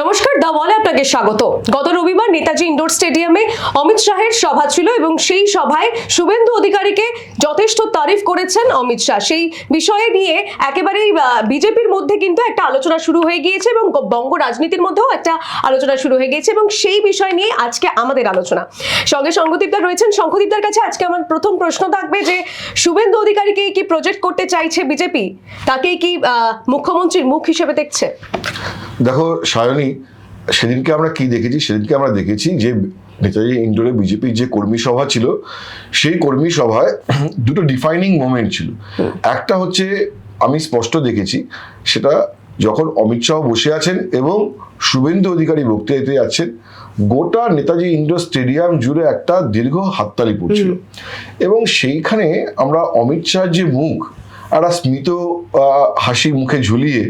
নমস্কার দা বলে আপনাকে স্বাগত। গত রবিবার নেতাজি ইন্ডোর স্টেডিয়ামে অমিত শাহের সভা ছিল এবং সেই সভায় শুভেন্দু অধিকারীকে যথেষ্ট তারিফ করেছেন অমিত শাহ। সেই বিষয়ে নিয়ে একেবারেই বিজেপির মধ্যে কিন্তু একটা আলোচনা শুরু হয়ে গিয়েছে এবং বঙ্গ রাজনীতির মধ্যেও একটা আলোচনা শুরু হয়ে গিয়েছে এবং সেই বিষয় নিয়ে আজকে আমাদের আলোচনা। সঙ্গে শঙ্কদীপদা রয়েছেন শঙ্কদীপদার কাছে আজকে আমার প্রথম প্রশ্ন থাকবে যে, শুভেন্দু অধিকারীকে কি প্রজেক্ট করতে চাইছে বিজেপি? তাকে কি মুখ্যমন্ত্রীর মুখ হিসেবে দেখছে? দেখো সায়নী সেদিনকে আমরা কি দেখেছি? সেদিনকে আমরা দেখেছি যে নেতাজি ইন্ডোরে বিজেপির যে কর্মী সভা ছিল সেই কর্মী সভায় দুটো ডিফাইনিং মোমেন্ট ছিল। একটা হচ্ছে আমি স্পষ্ট দেখেছি সেটা যখন অমিত শাহ বসে আছেন এবং শুভেন্দু অধিকারী বক্তৃতা দিতে যাচ্ছেন গোটা নেতাজি ইন্ডোর স্টেডিয়াম জুড়ে একটা দীর্ঘ হাততালি পড়ছিল। এবং সেইখানে আমরা অমিত শাহর যে মুখ একটা স্মিত হাসি মুখে ঝুলিয়ে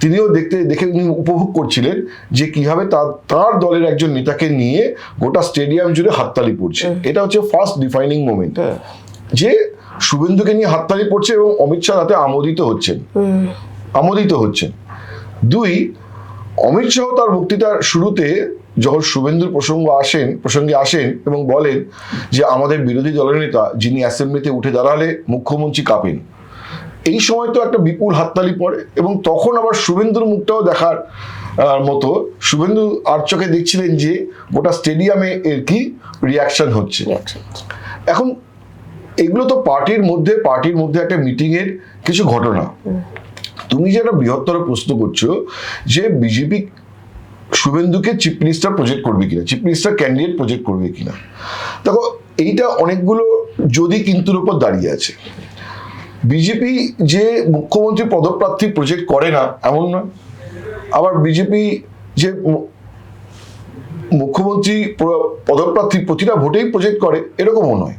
তিনিও দেখতে দেখে উনি উপভোগ করছিলেন যে কীভাবে তার তার দলের একজন নেতাকে নিয়ে গোটা স্টেডিয়াম জুড়ে হাততালি পড়ছে। এটা হচ্ছে ফার্স্ট ডিফাইনিং মোমেন্ট যে শুভেন্দুকে নিয়ে হাততালি পড়ছে এবং অমিত শাহ তাতে আমোদিত হচ্ছেন। আমোদিত হচ্ছেন। দুই অমিত শাহ তার বক্তৃতার শুরুতে যখন শুভেন্দুর প্রসঙ্গ আসেন প্রসঙ্গে আসেন এবং বলেন যে আমাদের বিরোধী দলের নেতা যিনি অ্যাসেম্বলিতে উঠে দাঁড়ালে মুখ্যমন্ত্রী কাঁপেন। এই সময় তো একটা বিপুল হাততালি পড়ে এবং তখন আবার শুভেন্দুর মুখটাও দেখার মতো। শুভেন্দু আর চোখে দেখছিলেন যে গোটা স্টেডিয়ামে এর কি রিয়াকশন হচ্ছে। এখন এগুলো তো পার্টির মধ্যে পার্টির মধ্যে একটা মিটিং এর কিছু ঘটনা। তুমি যে একটা বৃহত্তর প্রশ্ন করছ যে বিজেপি শুভেন্দুকে চিফ মিনিস্টার প্রজেক্ট করবে কিনা চিফ মিনিস্টার ক্যান্ডিডেট প্রজেক্ট করবে কিনা। দেখো এইটা অনেকগুলো যদি কিন্তুর উপর দাঁড়িয়ে আছে। বিজেপি যে মুখ্যমন্ত্রী পদপ্রার্থী প্রজেক্ট করে না এমন নয়। আবার বিজেপি যে মুখ্যমন্ত্রী পদপ্রার্থী প্রতিটা ভোটেই প্রজেক্ট করে এরকমও নয়।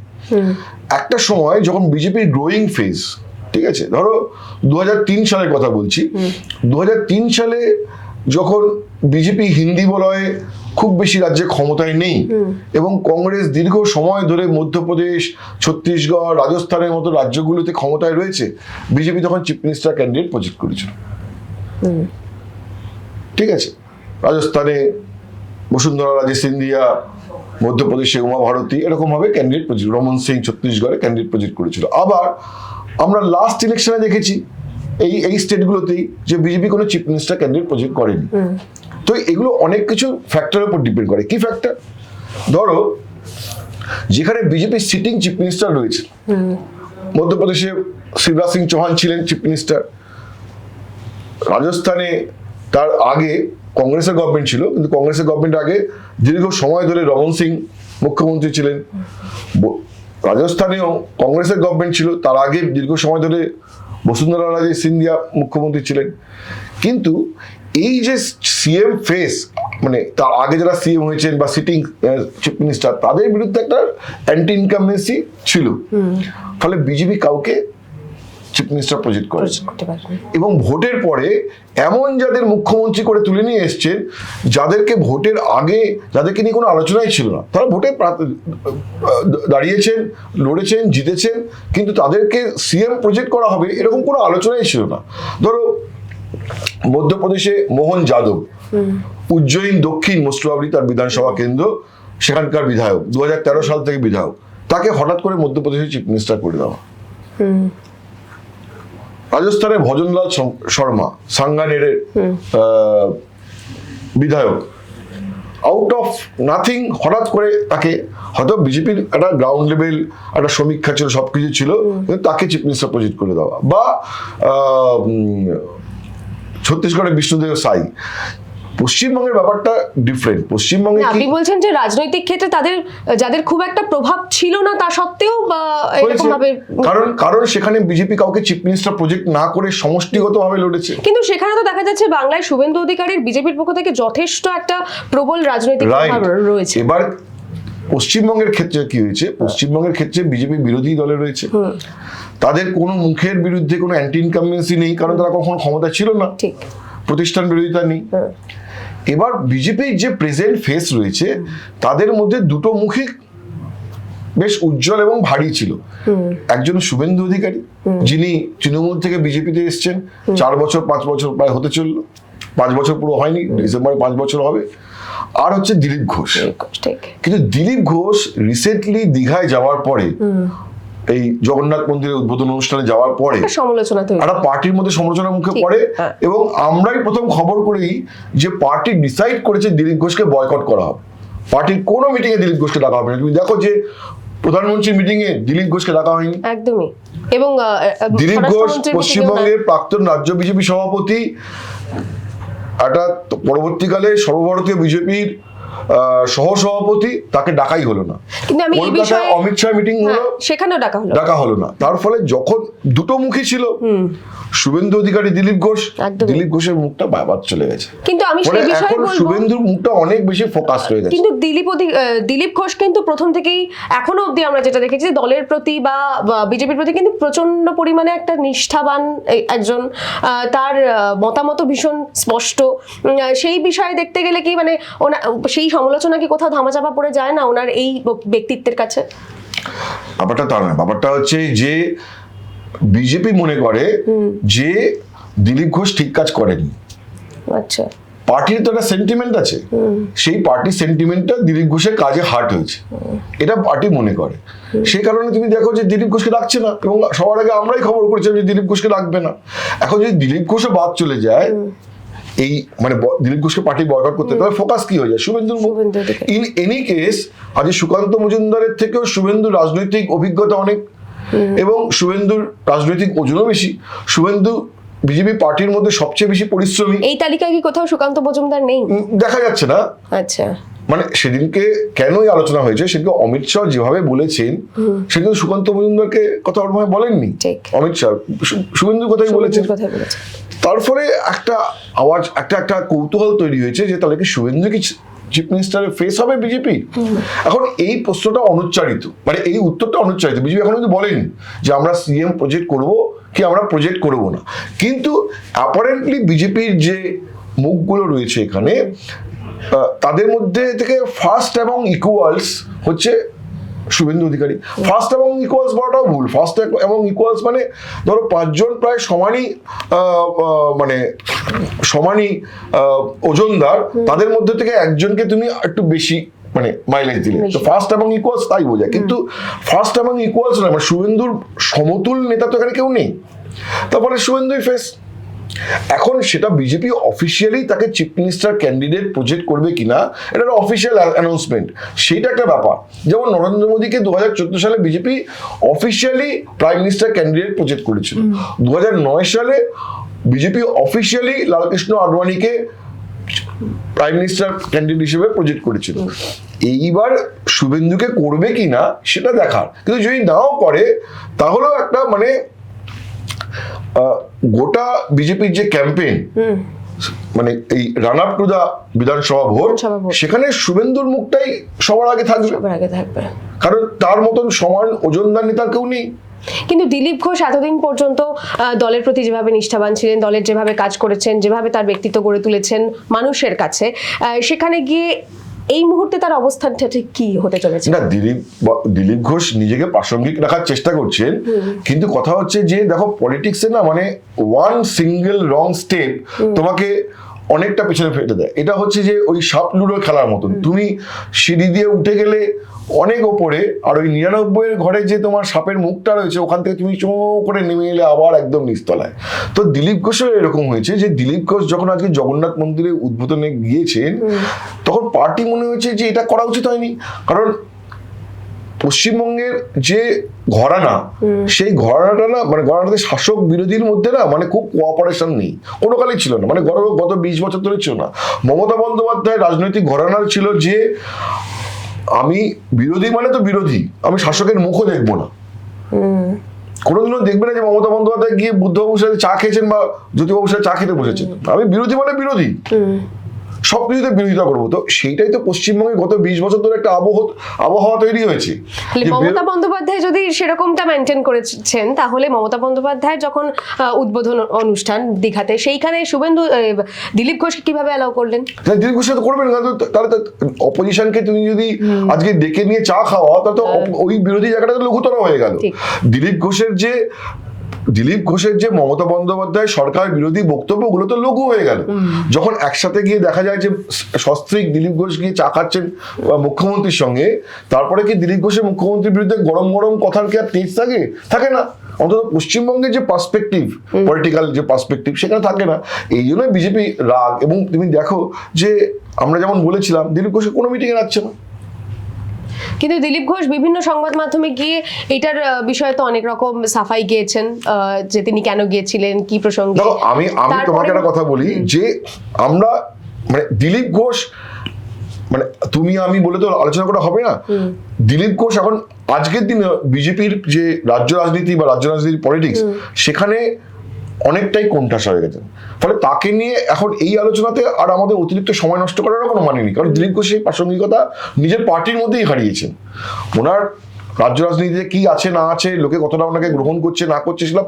একটা সময় যখন বিজেপির গ্রোয়িং ফেজ ঠিক আছে ধরো দু হাজার তিন সালের কথা বলছি দু হাজার তিন সালে যখন বিজেপি হিন্দি বলয়ে খুব বেশি রাজ্যে ক্ষমতায় নেই। এবং কংগ্রেস দীর্ঘ সময় ধরে মধ্যপ্রদেশ ছত্তিশগড় রাজস্থানের মতো রাজ্যগুলোতে ক্ষমতায় রয়েছে। বিজেপি তখন চিফ মিনিস্টার ক্যান্ডিডেট প্রজেক্ট করেছিল। ঠিক আছে। রাজস্থানে বসুন্ধরা রাজে সিন্ধিয়া মধ্যপ্রদেশে উমা ভারতী এরকম ভাবে ক্যান্ডিডেট প্রজেক্ট রমন সিং ছত্তিশগড়ে ক্যান্ডিডেট প্রজেক্ট করেছিল। আবার আমরা লাস্ট ইলেকশনে দেখেছি এই এই স্টেটগুলোতেই যে বিজেপি কোনো চিফ মিনিস্টার ক্যান্ডিডেট প্রজেক্ট করেনি। তো এগুলো অনেক কিছু ফ্যাক্টরের উপর ডিপেন্ড করে। কি ফ্যাক্টর ধরো যেখানে বিজেপির সিটিং চিফ মিনিস্টার রয়েছে। মধ্যপ্রদেশে শিবরাজ সিং চৌহান ছিলেন চিফ মিনিস্টার রাজস্থানে তার আগে কংগ্রেসের গভর্নমেন্ট ছিল কিন্তু কংগ্রেসের গভর্নমেন্ট আগে দীর্ঘ সময় ধরে রমন সিং মুখ্যমন্ত্রী ছিলেন। রাজস্থানেও কংগ্রেসের গভর্নমেন্ট ছিল তার আগে দীর্ঘ সময় ধরে বসুন্ধরা রাজে সিন্ধিয়া মুখ্যমন্ত্রী ছিলেন। কিন্তু এই যে সিএম ফেস মানে তার আগে যারা সিএম হয়েছেন বা সিটিং চিফ মিনিস্টার তাদের বিরুদ্ধে একটা অ্যান্টি ইনকামেন্সি ছিল ফলে বিজেপি কাউকে চিফ মিনিস্টার প্রজেক্ট করে করতে পারবেন এবং ভোটের পরে এমন যাদের মুখ্যমন্ত্রী করে তুলে নিয়ে এসছেন যাদেরকে ভোটের আগে যাদেরকে নিয়ে কোনো আলোচনাই ছিল না তারা ভোটে দাঁড়িয়েছেন লড়েছেন জিতেছেন কিন্তু তাদেরকে সিএম প্রজেক্ট করা হবে এরকম কোনো আলোচনাই ছিল না। ধরো মধ্যপ্রদেশে মোহন যাদব উজ্জয়িন দক্ষিণ মোস্ট প্রবাবলি তার বিধানসভা কেন্দ্র সেখানকার বিধায়ক দু সাল থেকে বিধায়ক। তাকে হঠাৎ করে মধ্যপ্রদেশের চিফ মিনিস্টার করে দেওয়া। রাজস্থানের ভজনলাল শর্মা সাঙ্গানের বিধায়ক। আউট অফ নাথিং হঠাৎ করে তাকে হয়তো বিজেপির একটা গ্রাউন্ড লেভেল একটা সমীক্ষা ছিল সবকিছু ছিল কিন্তু তাকে চিফ মিনিস্টার প্রজেক্ট করে দেওয়া। বা ছত্তিশগড়ের বিষ্ণুদেব সাই। পশ্চিমবঙ্গের ব্যাপারটা ডিফারেন্ট পশ্চিমবঙ্গে আপনি বলছেন যে রাজনৈতিক ক্ষেত্রে তাদের যাদের খুব একটা প্রভাব ছিল না তা সত্ত্বেও এরকম ভাবে কারণ কারণ সেখানে বিজেপি কাউকে চিফ মিনিস্টার প্রজেক্ট না করে সমষ্টিগতভাবে লড়েছে। কিন্তু সেখানে তো দেখা যাচ্ছে বাংলায় শুভেন্দু অধিকারীর বিজেপির পক্ষ থেকে যথেষ্ট একটা প্রবল রাজনৈতিক প্রভাব রয়েছে। এবার পশ্চিমবঙ্গের ক্ষেত্রে কি হয়েছে? পশ্চিমবঙ্গের ক্ষেত্রে বিজেপি বিরোধী দলে রয়েছে। তাদের কোনো মুখের বিরুদ্ধে কোনো অ্যান্টি ইনকামেন্সি নেই কারণ তারা কখনো ক্ষমতা ছিল না। ঠিক। প্রতিষ্ঠান বিরোধিতা নেই। এবার বিজেপির যে প্রেজেন্ট ফেস রয়েছে তাদের মধ্যে দুটো মুখী বেশ উজ্জ্বল এবং ভারী ছিল। একজন শুভেন্দু অধিকারী যিনি তৃণমূল থেকে বিজেপিতে এসছেন। চার বছর পাঁচ বছর প্রায় হতে চলল। পাঁচ বছর পুরো হয়নি ডিসেম্বরে পাঁচ বছর হবে। আর হচ্ছে দিলীপ ঘোষ। কিন্তু দিলীপ ঘোষ রিসেন্টলি দীঘায় যাওয়ার পরে এই জগন্নাথ মন্দিরের উদ্বোধন অনুষ্ঠানে যাওয়ার পরে সমালোচনা একটা পার্টির মধ্যে সমালোচনার মুখে পড়ে হ্যাঁ। এবং আমরাই প্রথম খবর করেই যে পার্টি ডিসাইড করেছে দিলীপ ঘোষকে বয়কট করা হবে। পার্টির কোনো মিটিং এ দিলীপ ঘোষকে ডাকা হবে না তুমি দেখো যে প্রধানমন্ত্রীর মিটিং এ দিলীপ ঘোষকে ডাকা হয়নি। একদমই। এবং দিলীপ ঘোষ। পশ্চিমবঙ্গের প্রাক্তন রাজ্য বিজেপি সভাপতি একটা পরবর্তীকালে সর্বভারতীয় বিজেপির সহ সভাপতি তাকে ডাকাই হলো না। কিন্তু আমি এই বিষয়ে অমিত শাহ মিটিং হলো সেখানে সেখানেও ডাকা হলো। ডাকা হলো না। তার ফলে যখন দুটো মুখী ছিল শুভেন্দু অধিকারী দিলীপ ঘোষ দিলীপ ঘোষের মুখটা বারবার চলে গেছে। কিন্তু আমি সেই বিষয়ে বলব শুভেন্দুর মুখটা অনেক বেশি ফোকাস হয়ে গেছে। কিন্তু দিলীপ দিলীপ ঘোষ কিন্তু প্রথম থেকেই এখনও অবধি আমরা যেটা দেখেছি যে দলের প্রতি বা বিজেপির প্রতি কিন্তু প্রচণ্ড পরিমাণে একটা নিষ্ঠাবান একজন তার মতামত ভীষণ স্পষ্ট। সেই বিষয়ে দেখতে গেলে কি মানে সেই সমালোচনা কি কোথাও ধামাচাপা পড়ে যায় না ওনার এই ব্যক্তিত্বের কাছে? ব্যাপারটা তা না ব্যাপারটা হচ্ছে যে বিজেপি মনে করে যে দিলীপ ঘোষ ঠিক কাজ করেনি। আচ্ছা। পার্টির তো একটা সেন্টিমেন্ট আছে। সেই পার্টির সেন্টিমেন্টটা দিলীপ ঘোষের কাজে হার্ট হয়েছে। এটা পার্টি মনে করে। সেই কারণে তুমি দেখো যে দিলীপ ঘোষকে রাখছে না এবং সবার আগে আমরাই খবর করেছিলাম যে দিলীপ ঘোষকে রাখবে না। এখন যদি দিলীপ ঘোষও বাদ চলে যায় এই মানে দিলীপ ঘোষকে পার্টি বয়কট করতে তাহলে ফোকাস কি হয়ে যায়? শুভেন্দুর শুভেন্দু ইন এনি কেস আজ সুকান্ত মজুমদারের থেকেও শুভেন্দুর রাজনৈতিক অভিজ্ঞতা অনেক এবং শুভেন্দুর রাজনৈতিক ওজনও বেশি। শুভেন্দু বিজেপি পার্টির মধ্যে সবচেয়ে বেশি পরিশ্রমী। এই তালিকায় কি কোথাও সুকান্ত মজুমদার নেই? দেখা যাচ্ছে না। আচ্ছা। মানে সেদিনকে কেনই আলোচনা হয়েছে? সেদিনকে অমিত শাহ যেভাবে বলেছেন সেদিন সুকান্ত মজুমদারকে কথা ওর বলেননি? অমিত শাহ। শুভেন্দুর কথাই বলেছেন। শুভেন্দুর কথাই বলেছে তার ফলে একটা আওয়াজ একটা একটা কৌতূহল তৈরি হয়েছে যে তাহলে কি শুভেন্দু কি চিফ মিনিস্টারের ফেস হবে বিজেপি এখন এই প্রশ্নটা অনুচ্চারিত মানে এই উত্তরটা অনুচ্চারিত বিজেপি এখন কিন্তু বলেনি যে আমরা সিএম প্রজেক্ট করব কি আমরা প্রজেক্ট করব না। কিন্তু অ্যাপারেন্টলি বিজেপির যে মুখগুলো রয়েছে এখানে তাদের মধ্যে থেকে ফার্স্ট এবং ইকুয়ালস হচ্ছে শুভেন্দু অধিকারী। ফার্স্ট এবং ইকুয়ালস বলাটাও ভুল। ফার্স্ট এবং ইকুয়ালস মানে ধরো পাঁচজন প্রায় সমানই মানে সমানই ওজনদার। তাদের মধ্যে থেকে একজনকে তুমি একটু বেশি মানে মাইলেজ দিলে। তো ফার্স্ট এবং ইকুয়ালস তাই বোঝায়। কিন্তু ফার্স্ট এবং ইকুয়ালস নয় মানে শুভেন্দুর সমতুল নেতা তো এখানে কেউ নেই। তারপরে শুভেন্দুই ফেস এখন সেটা বিজেপি অফিসিয়ালি তাকে চিফ মিনিস্টার ক্যান্ডিডেট প্রজেক্ট করবে কিনা এটা একটা অফিসিয়াল অ্যানাউন্সমেন্ট সেইটা একটা ব্যাপার। যেমন নরেন্দ্র মোদীকে দু হাজার চোদ্দ সালে BJP officially prime minister candidate project করেছিল। দু হাজার নয় সালে বিজেপি অফিসিয়ালি লালকৃষ্ণ আডবাণীকে প্রাইম মিনিস্টার ক্যান্ডিডেট হিসেবে প্রজেক্ট করেছিল। এইবার শুভেন্দুকে করবে কিনা সেটা দেখার। কিন্তু যদি নাও করে তাহলেও একটা মানে গোটা বিজেপির যে ক্যাম্পেইন মানে এই রান আপ টু দা বিধানসভা ভোট সেখানে শুভেন্দুর মুখটাই সবার আগে থাকবে। সবার আগে থাকবে। কারণ তার মতন সমান ওজনদার নেতা কেউ নেই। কিন্তু দিলীপ ঘোষ এতদিন পর্যন্ত দলের প্রতি যেভাবে নিষ্ঠাবান ছিলেন দলের যেভাবে কাজ করেছেন যেভাবে তার ব্যক্তিত্ব গড়ে তুলেছেন মানুষের কাছে সেখানে গিয়ে এই মুহূর্তে তার অবস্থানটা ঠিক কি হতে চলেছে? না দিলীপ দিলীপ ঘোষ নিজেকে প্রাসঙ্গিক রাখার চেষ্টা করছেন কিন্তু কথা হচ্ছে যে দেখো পলিটিক্সে না মানে ওয়ান সিঙ্গেল রং স্টেপ তোমাকে অনেকটা পেছনে ফেটে দেয়। এটা হচ্ছে যে ওই সাপ লুডো খেলার মতন। তুমি সিঁড়ি দিয়ে উঠে গেলে অনেক ওপরে আর ওই নিরানব্বইয়ের ঘরে যে তোমার সাপের মুখটা রয়েছে ওখান থেকে তুমি চো করে নেমে এলে আবার একদম নিচতলায়। তো দিলীপ ঘোষের এরকম হয়েছে যে দিলীপ ঘোষ যখন আজকে জগন্নাথ মন্দিরে উদ্বোধনে গিয়েছেন তখন পার্টি মনে হয়েছে যে এটা করা উচিত হয়নি। কারণ পশ্চিমবঙ্গের যে ঘরানা সেই ঘরানাটা না মানে ঘরানাতে শাসক বিরোধীর মধ্যে না মানে খুব কোঅপারেশন নেই। কোনো কালেই ছিল না মানে গত গত বিশ বছর ধরে ছিল না। মমতা বন্দ্যোপাধ্যায় রাজনৈতিক ঘরানার ছিল যে আমি বিরোধী মানে তো বিরোধী আমি শাসকের মুখও দেখব না। কোনোদিনও দেখবে না যে মমতা বন্দ্যোপাধ্যায় গিয়ে বুদ্ধবাবুর সাথে চা খেয়েছেন বা জ্যোতিবাবুর সাথে চা খেতে বসেছেন। আমি বিরোধী মানে বিরোধী। সব কিছুতে বিরোধিতা করব। তো সেইটাই তো পশ্চিমবঙ্গে গত বিশ বছর ধরে একটা আবহ আবহাওয়া তৈরি হয়েছে। মমতা বন্দ্যোপাধ্যায় যদি সেরকমটা মেনটেন করেছেন তাহলে মমতা বন্দ্যোপাধ্যায় যখন উদ্বোধন অনুষ্ঠান দীঘাতে সেইখানে শুভেন্দু দিলীপ ঘোষকে কীভাবে অ্যালাউ করলেন? তাহলে দিলীপ ঘোষ তো করবেন না তাহলে অপোজিশনকে তুমি যদি আজকে ডেকে নিয়ে চা খাওয়া তাহলে তো ওই বিরোধী জায়গাটা তো লঘুতর হয়ে গেল। দিলীপ ঘোষের যে দিলীপ ঘোষের যে মমতা বন্দ্যোপাধ্যায় সরকার বিরোধী বক্তব্য ওগুলো তো লঘু হয়ে গেল। যখন একসাথে গিয়ে দেখা যায় যে সস্ত্রিক দিলীপ ঘোষ গিয়ে চা খাচ্ছেন মুখ্যমন্ত্রীর সঙ্গে তারপরে কি দিলীপ ঘোষের মুখ্যমন্ত্রীর বিরুদ্ধে গরম গরম কথার কি আর তেজ থাকে? থাকে না। অন্তত পশ্চিমবঙ্গের যে পার্সপেক্টিভ পলিটিক্যাল যে পার্সপেক্টিভ সেখানে থাকে না। এই জন্য বিজেপি রাগ। এবং তুমি দেখো যে আমরা যেমন বলেছিলাম দিলীপ ঘোষের কোনো মিটিংয়ে যাচ্ছে না। কিন্তু দিলীপ ঘোষ বিভিন্ন সংবাদ মাধ্যমে গিয়ে এটার বিষয়ে তো অনেক রকম সাফাই গিয়েছেন যে তিনি কেন গিয়েছিলেন কি প্রসঙ্গে। আমি আমি তোমাকে একটা কথা বলি যে আমরা মানে দিলীপ ঘোষ মানে তুমি আমি বলে তো আলোচনা করা হবে না। দিলীপ ঘোষ এখন আজকের দিনে বিজেপির যে রাজ্য রাজনীতি বা রাজ্য রাজনীতির পলিটিক্স সেখানে অনেকটাই কোণঠাসা হয়ে গেছে। ফলে তাকে নিয়ে এখন এই আলোচনাতে আর আমাদের অতিরিক্ত সময় নষ্ট করারও কোনো মানে নেই। কারণ দিলীপ ঘোষ সেই প্রাসঙ্গিকতা নিজের পার্টির মধ্যেই হারিয়েছেন। ওনার রাজ্য রাজনীতিতে কি আছে না আছে লোকে কতটা ওনাকে গ্রহণ করছে না করছে সেটা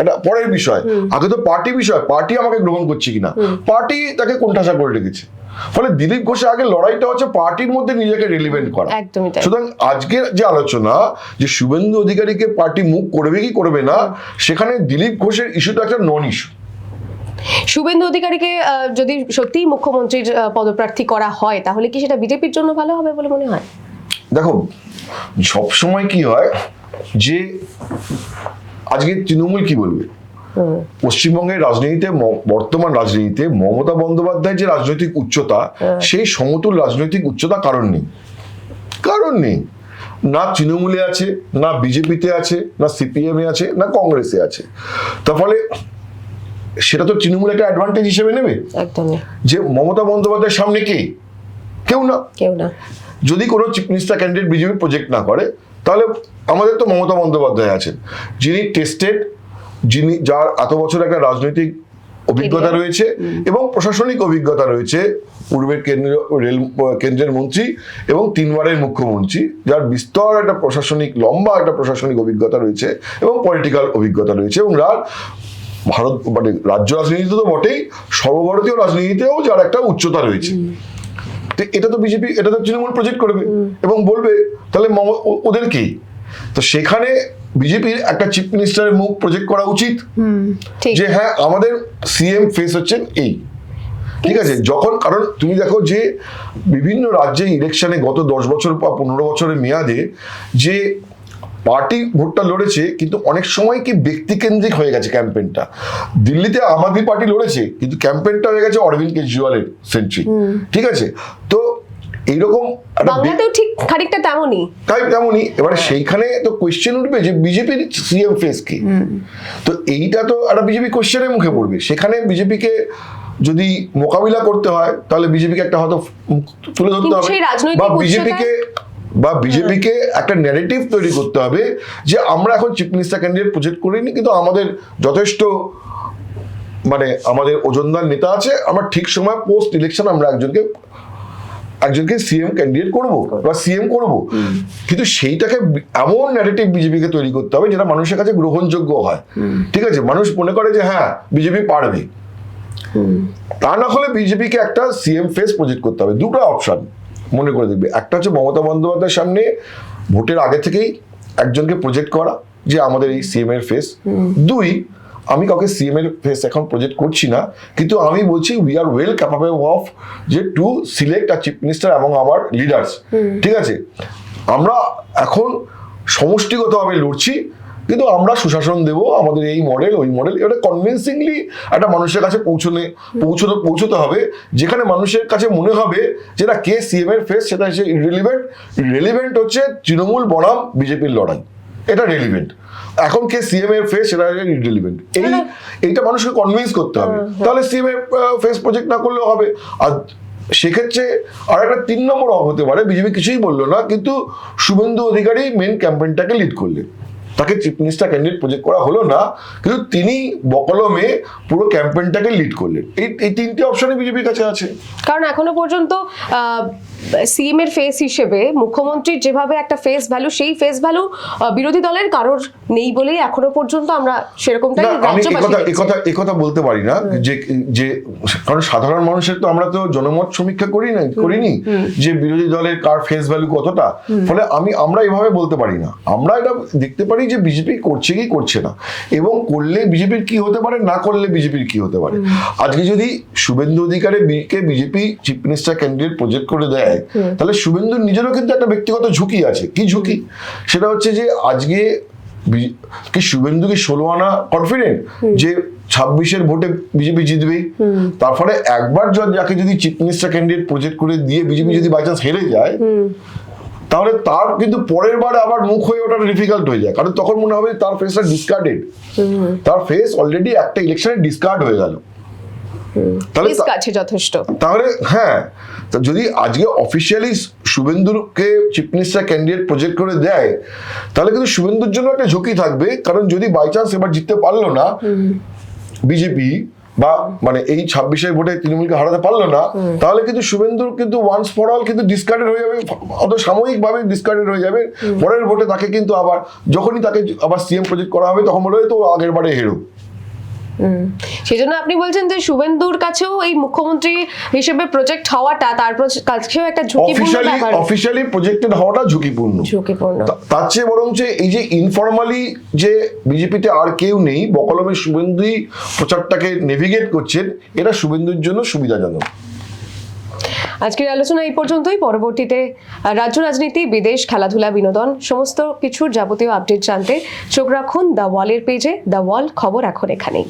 একটা পরের বিষয়। আগে তো পার্টি বিষয় পার্টি আমাকে গ্রহণ করছে কিনা? পার্টি তাকে কোণঠাসা করে রেখেছে। ফলে দিলীপ ঘোষের আগে লড়াইটা হচ্ছে পার্টির মধ্যে নিজেকে রিলিভেন্ট করা। একদমই তাই। সুতরাং আজকের যে আলোচনা যে শুভেন্দু অধিকারীকে পার্টি মুখ করবে কি করবে না সেখানে দিলীপ ঘোষের ইস্যুটা একটা নন ইস্যু শুভেন্দু অধিকারীকে যদি সত্যিই মুখ্যমন্ত্রীর পদপ্রার্থী করা হয় তাহলে কি সেটা বিজেপির জন্য ভালো হবে বলে মনে হয়? দেখো সবসময় কি হয় যে আজকে তৃণমূল কি বলবে? পশ্চিমবঙ্গের রাজনীতিতে বর্তমান রাজনীতিতে মমতা বন্দ্যোপাধ্যায় যে রাজনৈতিক উচ্চতা সেই সমতুল রাজনৈতিক উচ্চতা কারণ নেই। কারণ নেই। না তৃণমূলে আছে না বিজেপিতে আছে না সিপিএম আছে না কংগ্রেসে আছে। তার ফলে সেটা তো তৃণমূল একটা অ্যাডভান্টেজ হিসেবে নেবে। যে মমতা বন্দ্যোপাধ্যায়ের সামনে কে? কেউ না। কেউ না। যদি কোনো chief minister candidate BJP project না করে তাহলে আমাদের তো মমতা বন্দ্যোপাধ্যায় আছেন। যিনি টেস্টেড যিনি যার এত বছর একটা রাজনৈতিক অভিজ্ঞতা রয়েছে এবং প্রশাসনিক অভিজ্ঞতা রয়েছে পূর্বের কেন্দ্রীয় রেল কেন্দ্রের মন্ত্রী এবং তিনবারের মুখ্যমন্ত্রী যার বিস্তর একটা প্রশাসনিক লম্বা একটা প্রশাসনিক অভিজ্ঞতা রয়েছে এবং পলিটিক্যাল অভিজ্ঞতা রয়েছে এবং যার ভারত মানে রাজ্য রাজনীতিতে তো বটেই সর্বভারতীয় রাজনীতিতেও যার একটা উচ্চতা রয়েছে। তো এটা তো বিজেপি এটা তো তৃণমূল প্রজেক্ট করবে এবং বলবে তাহলে ওদের কি? তো সেখানে বিজেপির একটা চিফ মিনিস্টারের মুখ প্রজেক্ট করা উচিত। যে হ্যাঁ আমাদের সিএম ফেস হচ্ছেন এই। ঠিক আছে যখন কারণ তুমি দেখো যে বিভিন্ন রাজ্যে ইলেকশনে গত দশ বছর বা পনেরো বছরের মেয়াদে যে পার্টি ভোটটা লড়েছে কিন্তু অনেক সময় কি ব্যক্তিকেন্দ্রিক হয়ে গেছে ক্যাম্পেনটা দিল্লিতে আম আদমি পার্টি লড়েছে কিন্তু ক্যাম্পেনটা হয়ে গেছে অরবিন্দ কেজরিওয়ালের সেন্ট্রি ঠিক আছে তো এইরকম বাংলাতেও ঠিক খানিকটা তেমনই। তাই তেমনই। এবারে সেইখানে তো কোয়েশ্চেন উঠবে যে বিজেপির সিএম ফেস কি? তো এইটা তো একটা বিজেপি কোয়েশ্চেনের মুখে পড়বে। সেখানে বিজেপিকে যদি মোকাবিলা করতে হয় তাহলে বিজেপিকে একটা হয়তো তুলে ধরতে হবে। বা বিজেপিকে বা বিজেপিকে একটা ন্যারেটিভ তৈরি করতে হবে যে আমরা এখন চিফ মিনিস্টার ক্যান্ডিডেট প্রজেক্ট করিনি কিন্তু আমাদের যথেষ্ট মানে আমাদের ওজনদার নেতা আছে আমরা ঠিক সময় পোস্ট ইলেকশন আমরা একজনকে একজনকে সিএম ক্যান্ডিডেট করব বা সিএম করব। কিন্তু সেইটাকে এমন ন্যারেটিভ বিজেপিকে তৈরি করতে হবে যেটা মানুষের কাছে গ্রহণযোগ্য হয়। ঠিক আছে? মানুষ মনে করে যে হ্যাঁ বিজেপি পারবে। তা না হলে বিজেপিকে একটা সিএম ফেস প্রজেক্ট করতে হবে। দুটো অপশন মনে করে দেখবে। একটা হচ্ছে মমতা বন্দ্যোপাধ্যায়ের সামনে ভোটের আগে থেকেই একজনকে প্রজেক্ট করা যে আমাদের এই সিএম এর ফেস দুই আমি কাউকে সিএম এর ফেস এখন প্রজেক্ট করছি না কিন্তু আমি বলছি we are well capable of যে to select our chief minister এবং আমার লিডার্স ঠিক আছে? আমরা এখন সমষ্টিগতভাবে লড়ছি কিন্তু আমরা সুশাসন দেব আমাদের এই মডেল ওই মডেল এটা কনভিনসিংলি একটা মানুষের কাছে পৌঁছনে পৌঁছতে পৌঁছতে হবে যেখানে মানুষের কাছে মনে হবে যে না কে সিএম এর ফেস সেটা হচ্ছে রিলেভেন্ট রেলিভেন্ট হচ্ছে তৃণমূল বনাম বিজেপির লড়াই। এটা রেলিভেন্ট এখন কে সিএম এর ফেস সেটা রিলেভেন্ট এই এইটা মানুষকে কনভিন্স করতে হবে। তাহলে সিএম এর ফেস প্রজেক্ট না করলেও হবে। আর সেক্ষেত্রে আর একটা তিন নম্বর হতে পারে বিজেপি কিছুই বলল না কিন্তু শুভেন্দু অধিকারী মেন ক্যাম্পেইনটাকে লিড করলেন। তাকে চিফ মিনিস্টার ক্যান্ডিডেট প্রজেক্ট করা হলো না কিন্তু তিনি বকলমে পুরো ক্যাম্পেইনটাকে লিড করলেন। এই এই তিনটে অপশনই বিজেপির কাছে আছে। কারণ এখনও পর্যন্ত সিএম এর ফেস হিসেবে মুখ্যমন্ত্রীর যেভাবে একটা ফেস ভ্যালু সেই ফেস ভ্যালু বিরোধী দলের কারোর নেই বলেই এখনও পর্যন্ত আমরা সেরকমটাই একথা একথা বলতে পারি না যে যে কারণ সাধারণ মানুষের তো আমরা তো জনমত সমীক্ষা করি না করিনি যে বিরোধী দলের কার ফেস ভ্যালু কতটা। ফলে আমি আমরা এভাবে বলতে পারি না। আমরা এটা দেখতে পারি যে বিজেপি করছে কি করছে না। এবং করলে বিজেপির কি হতে পারে না করলে বিজেপির কি হতে পারে। আজকে যদি শুভেন্দু অধিকারে কে BJP chief minister candidate project করে দেয় তাহলে শুভেন্দুর নিজেরও কিন্তু একটা ব্যক্তিগত ঝুঁকি আছে। কি ঝুঁকি? সেটা হচ্ছে যে আজকে কি শুভেন্দু কি ষোলো আনা কনফিডেন্ট যে ছাব্বিশের ভোটে বিজেপি জিতবেই তারপরে একবার যাকে যদি চিফ মিনিস্টার ক্যান্ডিডেট প্রজেক্ট করে দিয়ে বিজেপি যদি বাই চান্স হেরে যায় তাহলে তার কিন্তু পরের বারে আবার মুখ হয়ে ওটা ডিফিকাল্ট হয়ে যায়। কারণ তখন মনে হবে তার ফেসটা ডিসকার্ডেড তার ফেস অলরেডি একটা ইলেকশনে ডিসকার্ড হয়ে গেল। তাহলে আছে যথেষ্ট। তাহলে হ্যাঁ। যদি আজকে অফিসিয়ালি শুভেন্দুকে চিফ মিনিস্টার ক্যান্ডিডেট প্রজেক্ট করে দেয় তাহলে কিন্তু শুভেন্দুর জন্য একটা ঝুঁকি থাকবে। কারণ যদি বাই চান্স এবার জিততে পারল না বিজেপি বা মানে এই ছাব্বিশের ভোটে তৃণমূলকে হারাতে পারল না তাহলে কিন্তু শুভেন্দুর কিন্তু ওয়ান্স ফর অল কিন্তু ডিসকার্ডেড হয়ে যাবে। অত সাময়িকভাবে ডিসকার্ডেড হয়ে যাবে। পরের ভোটে তাকে কিন্তু আবার যখনই তাকে আবার সিএম প্রজেক্ট করা হবে তখন বলে তো আগের বারে হেরো। সেই জন্য আপনি বলছেন যে শুভেন্দুর কাছেও এই মুখ্যমন্ত্রী হিসেবে প্রজেক্ট হওয়াটা তার কাছেও একটা ঝুঁকিপূর্ণ ব্যাপার। প্রজেক্টেড হওয়াটা ঝুঁকিপূর্ণ। ঝুঁকিপূর্ণ। তার চেয়ে বরং যে এই যে ইনফর্মালি যে বিজেপিতে আর কেউ নেই বকলমে শুভেন্দুই প্রচারটাকে নেভিগেট করছেন এটা শুভেন্দুর জন্য সুবিধাজনক। আজকের আলোচনা এই পর্যন্তই। পরবর্তীতে রাজ্য রাজনীতি, বিদেশ, খেলাধুলা, বিনোদন, সমস্ত কিছুর যাবতীয় আপডেট জানতে চোখ রাখুন দ্য ওয়ালের পেজে দ্য ওয়াল খবর এখন এখানেই।